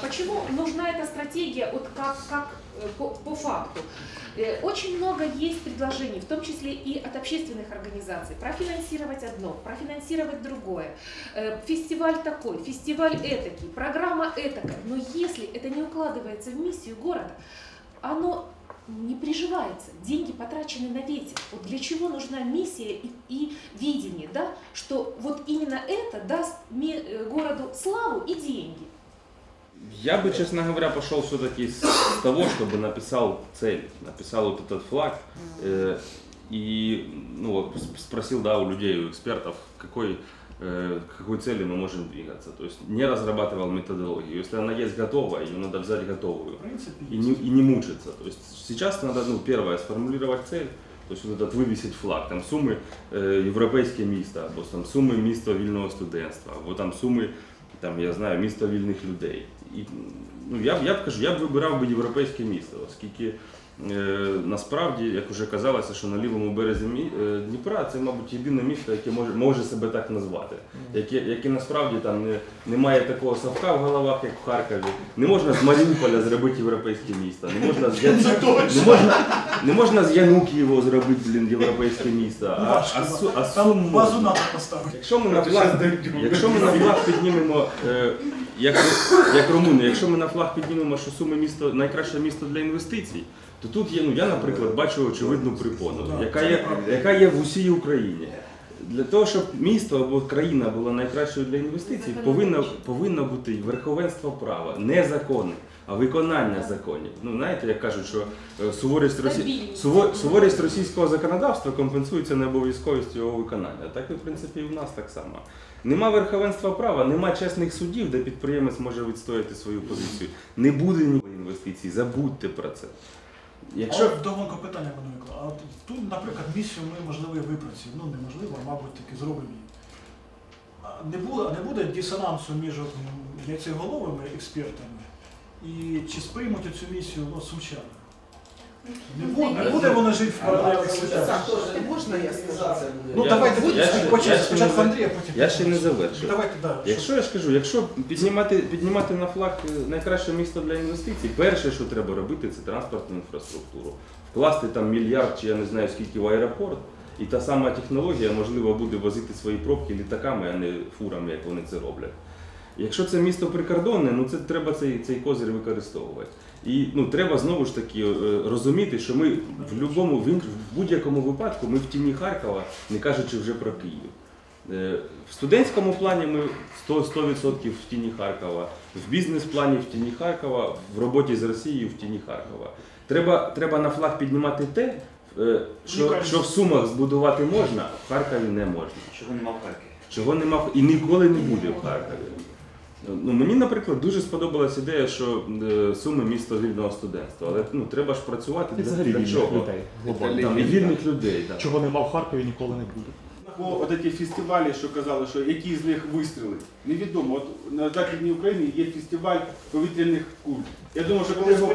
Почему нужна эта стратегия вот как, как э, по, по факту? Э, Очень много есть предложений, в том числе и от общественных организаций, профинансировать одно, профинансировать другое. Э, Фестиваль такой, фестиваль этакий, программа этакая. Но если это не укладывается в миссию города, оно не приживается. Деньги потрачены на ветер. Вот для чего нужна миссия и, и видение, да? что вот именно это даст ми- э, городу славу и деньги. Я бы, честно говоря, пошел все-таки с того, чтобы написал цель, написал вот этот флаг э, и ну, спросил да, у людей, у экспертов, какой, к какой цели мы можем двигаться. То есть не разрабатывал методологию. Если она есть готовая, ее надо взять готовую В принципе, и не, и не мучиться. То есть сейчас надо, ну, первое, сформулировать цель, то есть вот этот вивісить флаг, там суми е, європейське місто, або там суми місто вільного студентства, або там суми, там, я знаю, місто вільних людей. І, ну, я, б- я б кажу, я б вибирав би європейське місто, оскільки е, насправді, як вже казалося, що на лівому березі е, Дніпра це, мабуть, єдине місто, яке може, може себе так назвати, яке, яке насправді там не, не має такого совка в головах, як в Харкові. Не можна з Маріуполя зробити європейське місто, не можна з Я- не можна, не можна з Янукієво зробити блін, європейське місто. А, а, а Там Сум базу надо поставити. Якщо ми на флаг, якщо ми на флаг піднімемо, е, як, як румуни, якщо ми на флаг піднімемо, що суми місто найкраще місто для інвестицій, то тут є, ну я, наприклад, бачу очевидну припону, яка є, яка є в усій Україні. Для того, щоб місто або країна була найкращою для інвестицій, повинно, повинно бути верховенство права, не закони, а виконання законів. Ну знаєте, як кажуть, що е, суворість, Росі... Суворість російського законодавства компенсується необов'язковістю його виконання. Так і в принципі і в нас так само. Нема верховенства права, нема чесних судів, де підприємець може відстояти свою позицію. Не буде ніякої інвестицій, забудьте про це. Якщо Якщо вдогонку питання виникло, а от тут, наприклад, місію ми можливо і випрацюємо. Ну неможливо, а мабуть, таки зробимо її. Не буде, не буде дисонансу між яйцеголовими експертами і чи сприймуть цю місію ну, сумчани? Не буде, не буде вона жити в паралельних світах. Можна я скажу? Ну давайте я ще- спочатку, Андрія, потім. я ще не завершив. Давайте, да, Якщо я ж кажу, якщо піднімати, піднімати на флаг е, найкраще місто для інвестицій, перше, що треба робити, це транспортну інфраструктуру. Вкласти там мільярд чи я не знаю скільки в аеропорт, і та сама технологія можливо буде возити свої пробки літаками, а не фурами, як вони це роблять. Якщо це місто прикордонне, ну це треба цей, цей козир використовувати. І ну, треба знову ж таки е, розуміти, що ми в, любому, в, будь-якому випадку ми в тіні Харкова, не кажучи вже про Київ. Е, В студентському плані ми 100%, 100% в тіні Харкова, в бізнес-плані в тіні Харкова, в роботі з Росією в тіні Харкова. Треба, треба на флаг піднімати те, е, що, що в Сумах збудувати можна, а в Харкові не можна. Чого нема в Харкові? Чого нема в- і ніколи не буде в Харкові. Ну, мені, наприклад, дуже сподобалась ідея, що е, Суми місто вільного студентства. Але ну, треба ж працювати для, взагалі для вільних чого? людей. Глобально. Там, і вільних людей. Так. Чого нема в Харкові, ніколи не буде. По от ці фестивалі, що казали, що які з них вистрілить, невідомо. От на Західній Україні є фестиваль повітряних куль. Я думаю, що коли його.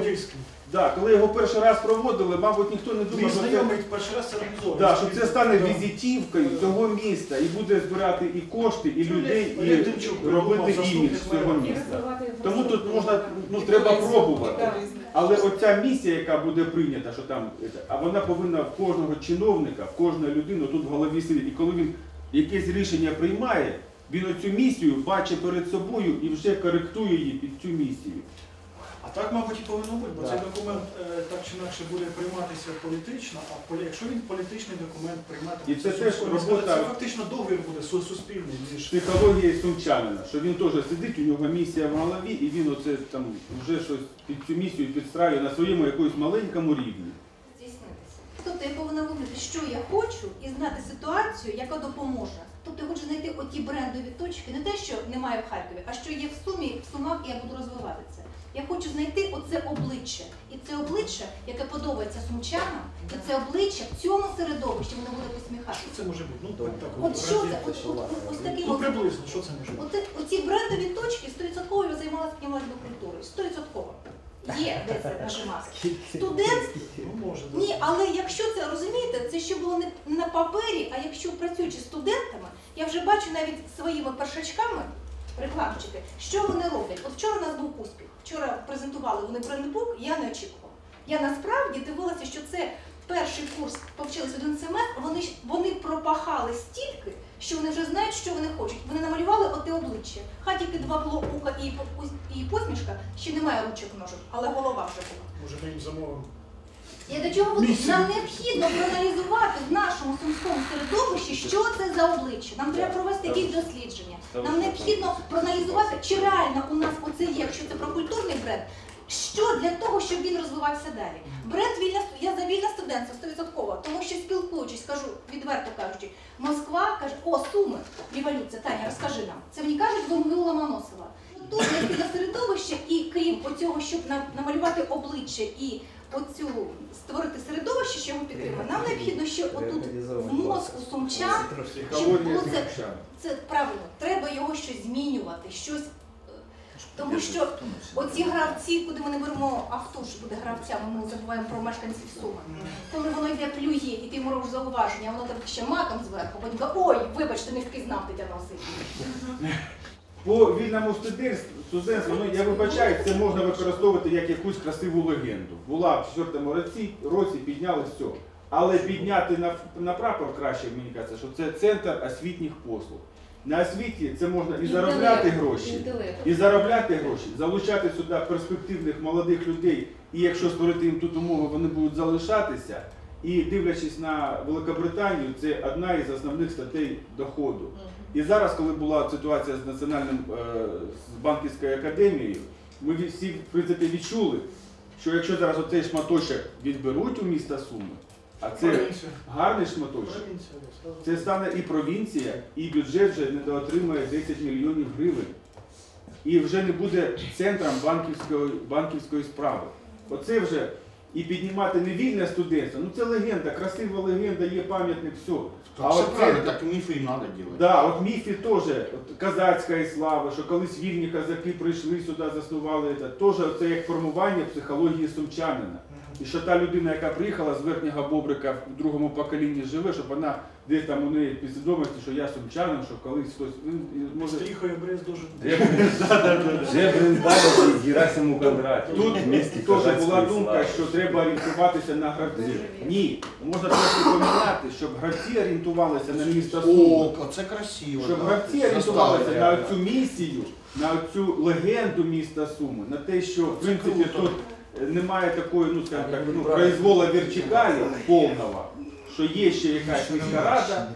Да, коли його перший раз проводили, мабуть, ніхто не Мій думав, що це, знайомий перший раз організовував. да, що це стане Да. візитівкою цього міста і буде збирати і кошти, і людей, і робити імідж цього міста. Тому тут можна, ну треба пробувати. Але оця місія, яка буде прийнята, що там, а вона повинна в кожного чиновника, в кожної людини тут в голові сидіти. І коли він якесь рішення приймає, він оцю місію бачить перед собою і вже коректує її під цю місію. А так, мабуть, і повинно бути, бо Да. цей документ е, так чи інакше буде прийматися політично, а якщо він політичний документ приймати, І це теж робота- це фактично договір буде су- суспільний між Психологія сумчанина, що він теж сидить, у нього місія в голові, і він оце там вже щось під цю місію підстраює на своєму якомусь маленькому рівні. здійснитися. Тобто я повинна визнати, що я хочу, і знати ситуацію, яка допоможе. Тобто я хочу знайти оті брендові точки, не те, що немає в Харкові, а що є в сумі, в сумах, і я буду розвивати це. Я хочу знайти оце обличчя. І це обличчя, яке подобається сумчанам, і це обличчя в цьому середовищі воно буде що це може бути? Ну так, так. От що це? От, от, от, ось таким Ну приблизно, що це може бути? Оце, оці брендові точки 100% я займалася до культури. 100%. Є, де це нажимався. Студент Ну, може, ні, але якщо це розумієте, це ще було не на папері, а якщо працюючи з студентами, я вже бачу навіть своїми першачками, рекламщики, що вони роблять. От вчора у нас був успіх. Вчора презентували вони брендбук, я не очікувала. Я насправді дивилася, що це перший курс повчились один семестр, вони вони пропахали стільки, що вони вже знають, що вони хочуть. Вони намалювали оте обличчя. Хай тільки два блока і, і посмішка, ще немає ручок ножок, але голова вже була. Може ми їм замовимо. Я до чого? Місію. Нам необхідно проаналізувати в нашому сумському середовищі, що це за обличчя. Нам треба провести якісь дослідження. Нам необхідно проаналізувати, чи реально у нас оце є, якщо це про культурний бренд. Що для того, щоб він розвивався далі? Бренд вільна я за вільне студентство 100%, тому що спілкуючись, кажу відверто кажучи, Москва каже, о, Суми, революція, Таня, розкажи нам. Це мені кажуть ВМГУ Ломоносова. Тут необхідне середовище, і крім оцього, щоб на- намалювати обличчя і оцю створити середовище, що його підтримує, нам необхідно ще отут в мозку сумчан, щоб було це, це правильно, треба його щось змінювати, щось. е, Тому що оці гравці, куди ми не беремо, а хто ж буде гравцями, ми забуваємо про мешканців Суми. Коли воно йде плює, і ти йому робиш зауваження, а воно там ще матом зверху, потім каже, ой, вибачте, не впізнав Тетяна Васильівна. По вільному студентству, ну я вибачаю, це можна використовувати як якусь красиву легенду. Була в четвертому році, році підняли все. Але підняти на, на прапор краще, мені кажеться, що це центр освітніх послуг. На освіті це можна і заробляти гроші, і заробляти гроші, залучати сюди перспективних молодих людей, і якщо створити їм тут умови, вони будуть залишатися. І дивлячись на Великобританію, це одна із основних статей доходу. І зараз, коли була ситуація з національним е, з банківською академією, ми всі в принципі відчули, що якщо зараз оцей шматочок відберуть у міста Суми, а це гарний шматочок, це стане і провінція, і бюджет вже недоотримає 10 мільйонів гривень. І вже не буде центром банківської, банківської справи. Оце вже і піднімати не вільне студентство. Ну це легенда, красива легенда, є пам'ятник, все. Так, все правильно, так міфи і треба робити. Да, от міфі теж от, казацької слави, що колись вільні казаки прийшли сюди, заснували це. Теж це як формування психології сумчанина. І що та людина, яка приїхала з верхнього бобрика в другому поколінні живе, щоб вона десь там у неї підсвідомості, що я сумчанин, що колись хтось він і може. Стріхою брест дуже. Вже Брендалов і Герасиму Кондратів. Тут в місті теж була думка, слави. що треба орієнтуватися на гравців. Ні, можна трохи поміняти, щоб гравці орієнтувалися на місто Суми. О, це красиво. Щоб гравці Заставили орієнтувалися на цю місію, на цю легенду міста Суми, на те, що в принципі тут е, немає такої, ну скажімо так, ну, произвола вертикалі повного, що є ще якась міська рада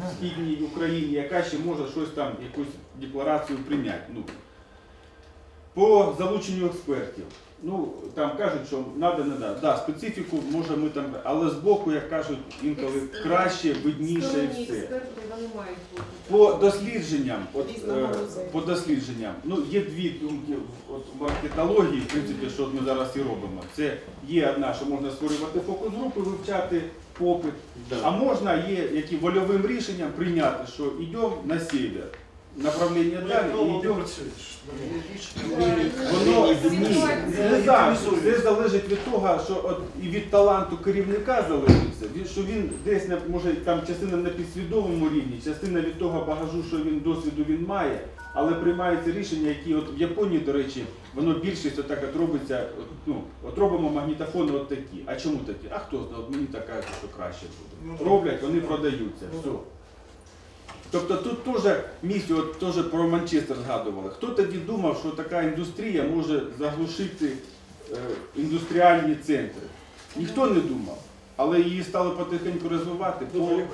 в східній Україні, яка ще може щось там, якусь декларацію прийняти. Ну, по залученню експертів. Ну, там кажуть, що треба, не треба. Да, специфіку може ми там, але збоку, як кажуть, інколи краще, видніше і все. експерти, вони мають бути. По дослідженням, от, е, по дослідженням, ну є дві думки от, в маркетології, в принципі, що от ми зараз і робимо. Це є одна, що можна створювати фокус-групи, вивчати попит, Да. а можна є які вольовим рішенням прийняти, що йдемо на север, направлення Ну, далі і йдемо. Воно Ні, не. Це залежить від того, що от і від таланту керівника залежиться, що він десь на може там частина на підсвідомому рівні, частина від того багажу, що він досвіду він має, але приймаються рішення, які от в Японії, до речі, воно більшість отак от робиться. От, ну от робимо магнітофони от такі. А чому такі? А хто знає? От мені так кажуть, що краще Ну, буде. Роблять, вони продаються. Ну, Все. Тобто тут теж місті, от теж про Манчестер згадували. Хто тоді думав, що така індустрія може заглушити е, індустріальні центри? Ніхто не думав, але її стали потихеньку розвивати. Добре,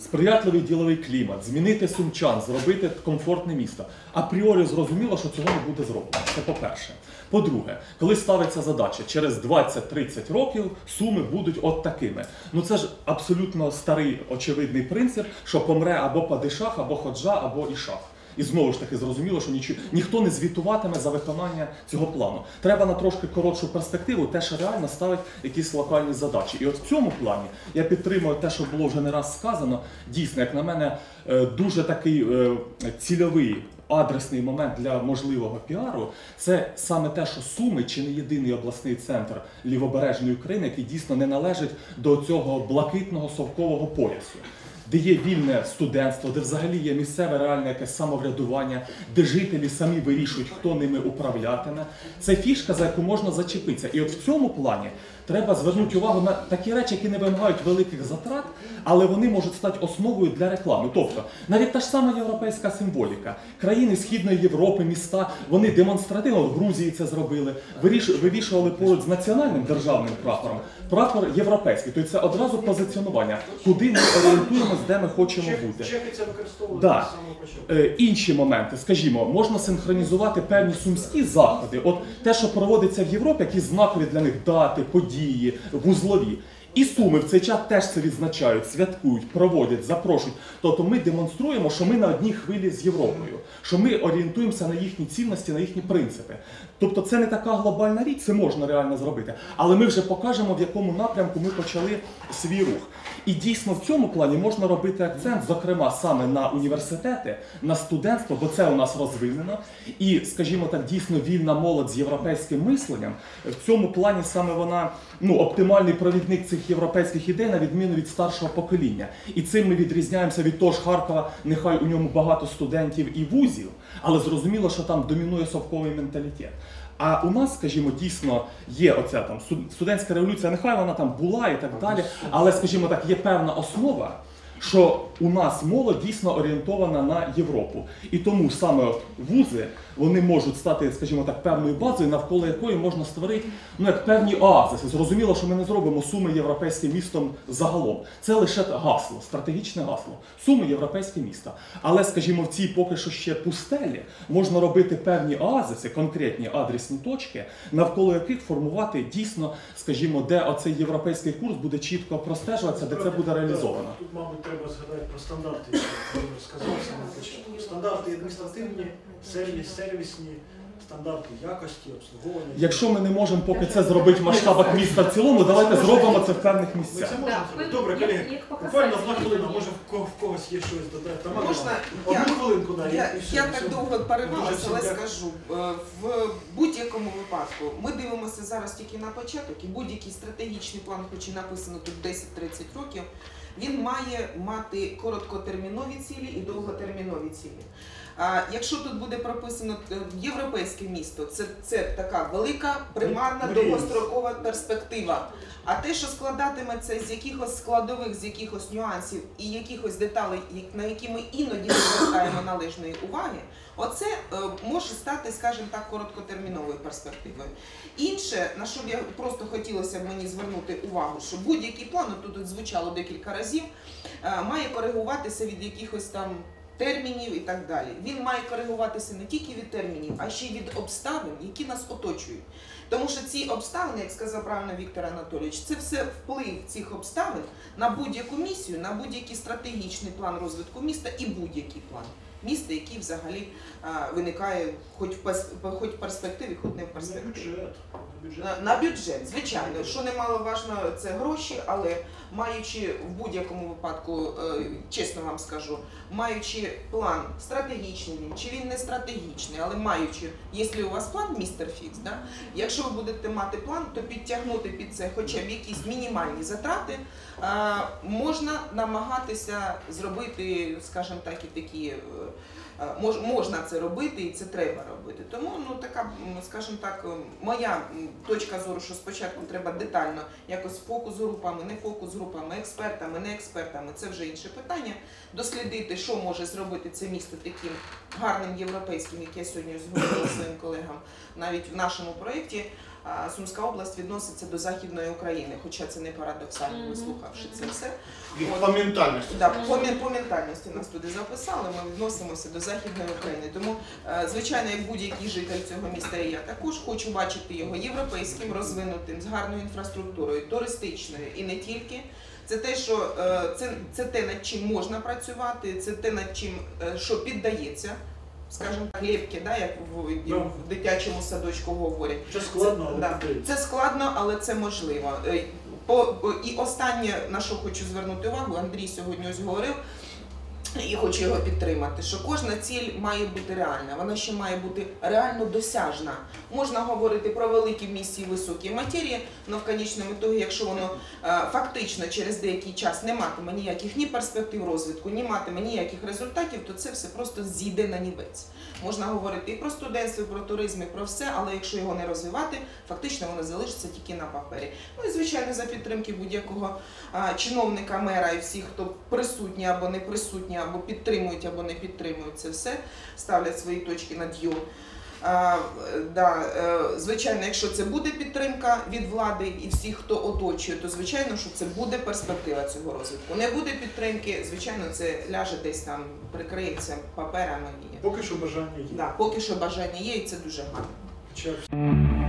Сприятливий діловий клімат, змінити сумчан, зробити комфортне місто. Апріорі зрозуміло, що цього не буде зроблено. Це по-перше. По-друге, коли ставиться задача, через 20-30 років суми будуть от такими. Ну це ж абсолютно старий очевидний принцип, що помре або падишах, або ходжа, або ішах. І знову ж таки зрозуміло, що нічого ніхто не звітуватиме за виконання цього плану. Треба на трошки коротшу перспективу, те, що реально ставить якісь локальні задачі. І от в цьому плані я підтримую те, що було вже не раз сказано. Дійсно, як на мене, е, дуже такий е, цільовий адресний момент для можливого піару, це саме те, що Суми чи не єдиний обласний центр лівобережної України, який дійсно не належить до цього блакитного совкового поясу. Де є вільне студентство, де взагалі є місцеве реальне якесь самоврядування, де жителі самі вирішують, хто ними управлятиме. Це фішка, за яку можна зачепитися. І от в цьому плані треба звернути увагу на такі речі, які не вимагають великих затрат, але вони можуть стати основою для реклами. Тобто, навіть та ж сама європейська символіка. Країни Східної Європи, міста, вони демонстративно в Грузії це зробили, вивішували поруч з національним державним прапором. Прапор європейський, тобто це одразу позиціонування, куди ми орієнтуємось, де ми хочемо бути. Чехи це використовували Да. Е, інші моменти, скажімо, можна синхронізувати певні сумські заходи. От те, що проводиться в Європі, які знакові для них дати, події, вузлові. І суми в цей час теж це відзначають, святкують, проводять, запрошують. Тобто ми демонструємо, що ми на одній хвилі з Європою, що ми орієнтуємося на їхні цінності, на їхні принципи. Тобто це не така глобальна річ, це можна реально зробити. Але ми вже покажемо, в якому напрямку ми почали свій рух. І дійсно в цьому плані можна робити акцент, зокрема, саме на університети, на студентство, бо це у нас розвинено. І, скажімо так, дійсно вільна молодь з європейським мисленням. В цьому плані саме вона ну, оптимальний провідник цих європейських ідей, на відміну від старшого покоління. І цим ми відрізняємося від того ж Харкова, нехай у ньому багато студентів і вузів, але зрозуміло, що там домінує совковий менталітет. А у нас, скажімо, дійсно є оця там студ- студентська революція, нехай вона там була і так далі, але, скажімо так, є певна основа, що у нас молодь дійсно орієнтована на Європу. І тому саме вузи вони можуть стати, скажімо так, певною базою, навколо якої можна створити ну, як певні оазиси. Зрозуміло, що ми не зробимо суми європейським містом загалом. Це лише гасло, стратегічне гасло. Суми європейське місто. Але, скажімо, в цій поки що ще пустелі можна робити певні оазиси, конкретні адресні точки, навколо яких формувати дійсно, скажімо, де оцей європейський курс буде чітко простежуватися, де це буде реалізовано. Тут, мабуть, треба згадати про стандарти, які Володимир сказав саме початку. Стандарти адміністративні, сервіс, сервісні, стандарти якості, обслуговування. Якщо ми не можемо поки це зробити в масштабах міста в цілому, давайте зробимо це в певних Ми місцях. це можемо зробити. Добре, як- колеги, як буквально одна хвилина, може в кого- в когось є щось додати. Тамара, Можна Одну я, хвилинку навіть. я, і все, я так довго Дуже але скажу. Е, В будь-якому випадку ми дивимося зараз тільки на початок, і будь-який стратегічний план, хоч і написано тут 10-30 років, він має мати короткотермінові цілі і довготермінові цілі. А якщо тут буде прописано е, європейське місто, це, це така велика, примарна, довгострокова перспектива. А те, що складатиметься з якихось складових, з якихось нюансів і якихось деталей, на які ми іноді не звертаємо належної уваги, оце е, може стати, скажімо так, короткотерміновою перспективою. Інше, на що б я просто хотілося б мені звернути увагу, що будь-який план, тут звучало декілька разів, е, має коригуватися від якихось там. Термінів і так далі. Він має коригуватися не тільки від термінів, а ще й від обставин, які нас оточують. Тому що ці обставини, як сказав правильно Віктор Анатолійович, це все вплив цих обставин на будь-яку місію, на будь-який стратегічний план розвитку міста і будь-який план міста, який взагалі виникає хоч в перспективі, хоч не в перспективі. на бюджет. На, на бюджет, звичайно, що немаловажно, це гроші, але маючи в будь-якому випадку, е, чесно вам скажу, маючи план стратегічний він, чи він не стратегічний, але маючи, якщо у вас план, містер Фікс, да, якщо ви будете мати план, то підтягнути під це хоча б якісь мінімальні затрати, е, можна намагатися зробити, скажімо так, і такі. Е, е, мож- можна це робити і це треба робити. Тому ну така, скажімо так, моя точка зору, що спочатку треба детально якось фокус групами, не фокус групами, експертами, не експертами. Це вже інше питання. Дослідити, що може зробити це місто таким гарним європейським, як я сьогодні зговорила своїм колегам, навіть в нашому проєкті. А, Сумська область відноситься до Західної України, хоча це не парадоксально, вислухавши це все. По ментальності. Да, по, по ментальності нас туди записали, ми відносимося до Західної України. Тому, е, звичайно, як будь-який житель цього міста, я також хочу бачити його європейським, розвинутим, з гарною інфраструктурою, туристичною і не тільки. Це те, що е, це, це те, над чим можна працювати, це те, над чим е, що піддається, скажімо так, лепки, да, як в, ну, в дитячому садочку говорять. Це складно, але да. Це складно, але це можливо. Е, по- і останнє, на що хочу звернути увагу, Андрій сьогодні ось говорив. І хочу його підтримати, що кожна ціль має бути реальна, вона ще має бути реально досяжна. Можна говорити про великі місії, високі матерії, але в конечному ітогі, якщо воно е, фактично через деякий час не матиме ніяких ні перспектив розвитку, ні матиме ніяких результатів, то це все просто зійде на нівець. Можна говорити і про студентство, і про туризм, і про все, але якщо його не розвивати, фактично воно залишиться тільки на папері. Ну і звичайно за підтримки будь-якого а, чиновника, мера і всіх, хто присутні або не присутні, або підтримують, або не підтримують це все, ставлять свої точки над «ю». А, да, е, звичайно, якщо це буде підтримка від влади і всіх, хто оточує, то звичайно, що це буде перспектива цього розвитку. Не буде підтримки, звичайно, це ляже десь там, прикриється паперами. Поки що бажання є. да, поки що бажання є, і це дуже гарно.